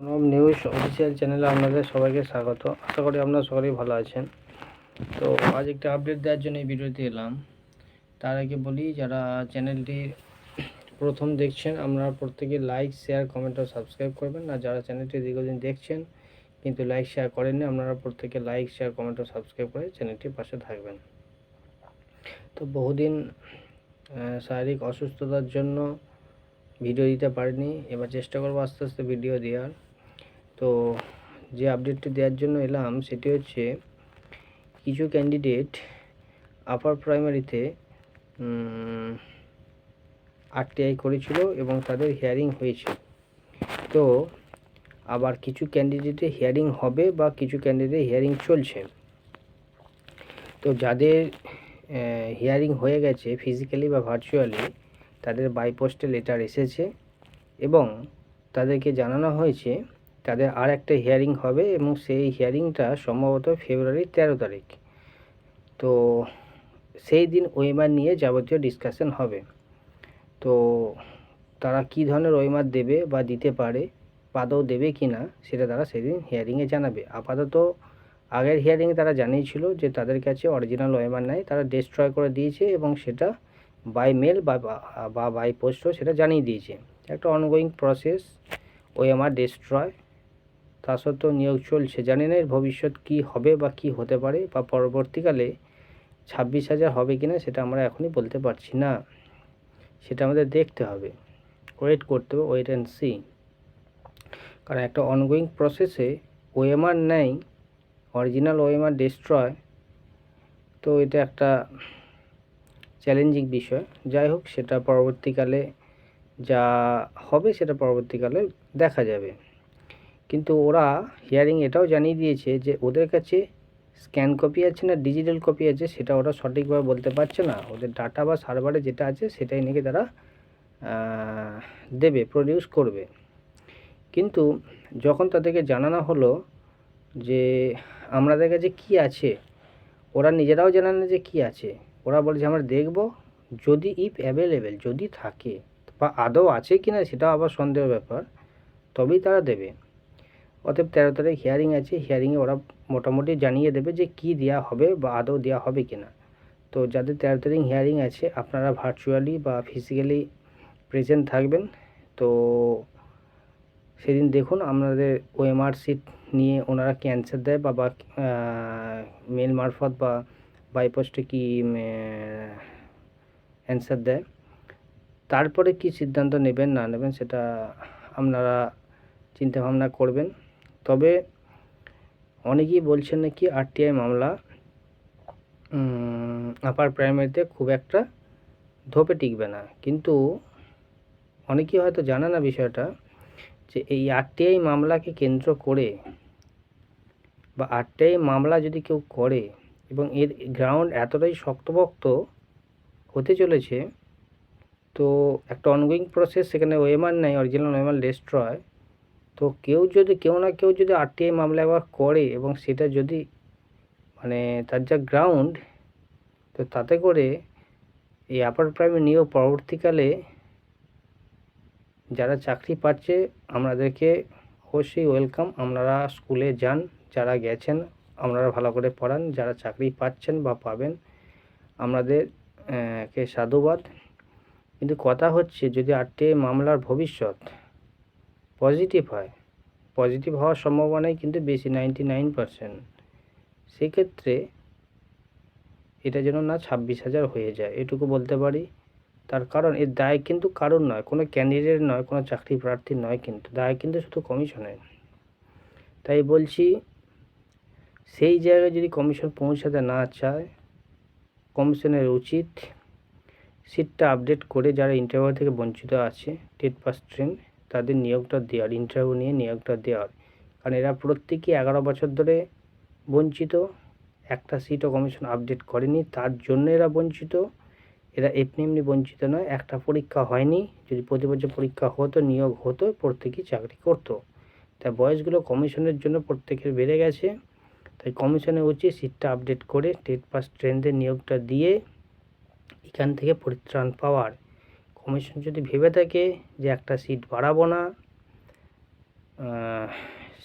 Pranab news official চ্যানেলে আপনাদের সবাইকে স্বাগত। আশা করি আপনারা সকলেই ভালো আছেন। তো আজ একটা আপডেট দেওয়ার জন্য এই ভিডিওতে এলাম। তার আগে বলি, যারা চ্যানেলটি প্রথম দেখছেন আপনারা প্রত্যেকে লাইক শেয়ার কমেন্ট ও সাবস্ক্রাইব করবেন। আর যারা চ্যানেলটি দীর্ঘদিন দেখছেন, কিন্তু লাইক শেয়ার করেননি, আপনারা প্রত্যেকে লাইক শেয়ার কমেন্ট ও সাবস্ক্রাইব করে চ্যানেলটির পাশে থাকবেন। তো বহুদিন শারীরিক অসুস্থতার জন্য ভিডিও দিতে পারিনি। এবার চেষ্টা করব আস্তে আস্তে ভিডিও দেওয়ার। তো যে আপডেটটি দেওয়ার জন্য এলাম সেটি হচ্ছে কিছু ক্যান্ডিডেট আপার প্রাইমারিতে আরটিআই করেছিল এবং তাদের হিয়ারিং হয়েছে। তো আবার কিছু ক্যান্ডিডেটে হিয়ারিং হবে বা কিছু ক্যান্ডিডেট হিয়ারিং চলছে। তো যাদের হিয়ারিং হয়ে গেছে ফিজিক্যালি বা ভার্চুয়ালি তাদের বাইপোস্টে লেটার এসেছে এবং তাদেরকে জানানো হয়েছে তাদের আর একটা হিয়ারিং হবে এবং সেই হিয়ারিংটা সম্ভবত ফেব্রুয়ারির তেরো তারিখ। তো সেই দিন ওয়েমার নিয়ে যাবতীয় ডিসকাশন হবে। তো তারা কী ধরনের ওয়েমার দেবে বা দিতে পারে, পাদও দেবে কি না, সেটা তারা সেদিন হিয়ারিংয়ে জানাবে। আপাতত আগের হিয়ারিংয়ে তারা জানিয়েছিল যে তাদের কাছে অরিজিনাল ওয়েমার নাই, তারা ডিস্ট্রয় করে দিয়েছে এবং সেটা বাই মেল বা বা বাই পোস্টও সেটা জানিয়ে দিয়েছে। একটা অনগোয়িং প্রসেস ওএমআর ডিস্ট্রয় তা সত্ত্বেও নিয়োগ চলছে। জানি না এর ভবিষ্যৎ কী হবে বা কী হতে পারে বা পরবর্তীকালে ছাব্বিশ হাজার হবে কি না সেটা আমরা এখনই বলতে পারছি না। সেটা আমাদের দেখতে হবে। ওয়েট করতে হবে ওয়েট অ্যান্ড সি কারণ একটা অনগোয়িং প্রসেসে ওএমআর নেই অরিজিনাল ওএমআর ডিস্ট্রয় তো এটা একটা চ্যালেঞ্জিং বিষয়। যাই হোক, সেটা পরবর্তীকালে যা হবে সেটা পরবর্তীকালে দেখা যাবে। কিন্তু ওরা হিয়ারিং এটাও জানিয়ে দিয়েছে যে ওদের কাছে স্ক্যান কপি আছে না ডিজিটাল কপি আছে সেটা ওরা সঠিকভাবে বলতে পারছে না। ওদের ডাটা বা সার্ভারে যেটা আছে সেটাই নাকি তারা দেবে প্রডিউস করবে। কিন্তু যখন তাদেরকে জানানো হলো যে আমাদের কাছে কী আছে, ওরা নিজেরাও জানে না যে কী আছে। ওরা বলছে আমরা দেখব যদি ইফ অ্যাভেলেবেল যদি থাকে, বা আদৌ আছে কি না সেটাও আবার সন্দেহ ব্যাপার, তবেই তারা দেবে। অতএব তেরো তারিখ হিয়ারিং আছে হিয়ারিংয়ে ওরা মোটামুটি জানিয়ে দেবে যে কি দেওয়া হবে বা আদৌ দেওয়া হবে কি না। তো যাদের তেরো তারিখ হিয়ারিং আছে, আপনারা ভার্চুয়ালি বা ফিজিক্যালি প্রেজেন্ট থাকবেন। তো সেদিন দেখুন আপনাদের ওএমআর সিট নিয়ে ওনারা কি অ্যান্সার দেয় বা বা মেল মারফত বা বাই পোস্টে কি অ্যান্সার দেয়। তারপরে কি সিদ্ধান্ত নেবেন, না নেবেন, সেটা আপনারা চিন্তা ভাবনা করবেন। তবে অনেকেই বলছেন নাকি আরটিআই মামলা আপার প্রাইমারিতে খুব একটা ধোপে টিকবে না। কিন্তু অনেকেই হয়তো জানে না বিষয়টা যে এই আরটিআই মামলাকে কেন্দ্র করে বা আরটিআই মামলা যদি কেউ করে এবং এর গ্রাউন্ড এতটাই শক্তপোক্ত হতে চলেছে, তো একটা অনগোয়িং প্রসেস সেখানে ওএমআর নেয় অরিজিনাল ওএমআর ডিস্ট্রয় তো কেউ যদি, কেউ না কেউ যদি আরটিআই মামলা একবার করে এবং সেটা যদি মানে তার যা গ্রাউন্ড তো তাতে করে এই আপার প্রাইমারি নিয়োগ পরবর্তীকালে যারা চাকরি পাচ্ছে, আমাদেরকে অবশ্যই ওয়েলকাম আপনারা স্কুলে যান, যারা গেছেন, আপনারা ভালো করে পড়ান। যারা চাকরি পাচ্ছেন বা পাবেন, আমাদের কে সাধুবাদ। কিন্তু কথা হচ্ছে, যদি আরটিআই মামলার ভবিষ্যৎ পজিটিভ হয়। পজিটিভ হওয়ার সম্ভাবনাই কিন্তু বেশি নাইনটি নাইন পারসেন্ট সেক্ষেত্রে এটা যেন না ছাব্বিশ হাজার হয়ে যায়, এটুকু বলতে পারি। তার কারণ, এর দায় কিন্তু কারণ নয়, কোনো ক্যান্ডিডেট নয়, কোনো চাকরি প্রার্থী নয় কিন্তু, দায় কিন্তু শুধু কমিশনের তাই বলছি, সেই জায়গায় যদি কমিশন পৌঁছাতে না চায় কমিশনের উচিত সিটটা আপডেট করে যারা ইন্টারভিউ থেকে বঞ্চিত আছে টেট পাস ট্রেন তাদের নিয়োগটা দেওয়ার ইন্টারভিউ নিয়ে নিয়োগটা দেওয়ার। কারণ এরা প্রত্যেকেই এগারো বছর ধরে বঞ্চিত, একটা সিটও কমিশন আপডেট করেনি, তার জন্য এরা বঞ্চিত। এরা এমনি এমনি বঞ্চিত নয়, একটা পরীক্ষা হয়নি, যদি প্রতি বছর পরীক্ষা হতো, নিয়োগ হতো, প্রত্যেকেই চাকরি করতো। তাই বয়সগুলো কমিশনের জন্য প্রত্যেকের বেড়ে গেছে। তাই কমিশনের উচিত সিটটা আপডেট করে টেট পাস ট্রেনদের নিয়োগটা দিয়ে এখান থেকে পরিত্রাণ পাওয়ার। কমিশন যদি ভেবে থাকে যে একটা সিট বাড়াবো না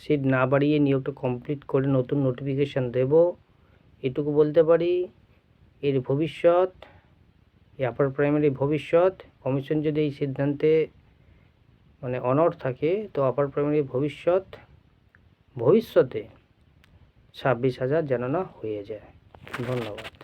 সিট না বাড়িয়ে নিয়োগটা কমপ্লিট করে নতুন নোটিফিকেশান দেব, এটুকু বলতে পারি, এর ভবিষ্যৎ আপার প্রাইমারি ভবিষ্যৎ, কমিশন যদি এই সিদ্ধান্তে মানে অনর থাকে, তো আপার প্রাইমারি ভবিষ্যৎ, ভবিষ্যতে ছাব্বিশ হাজার যেন না হয়ে যায়। ধন্যবাদ।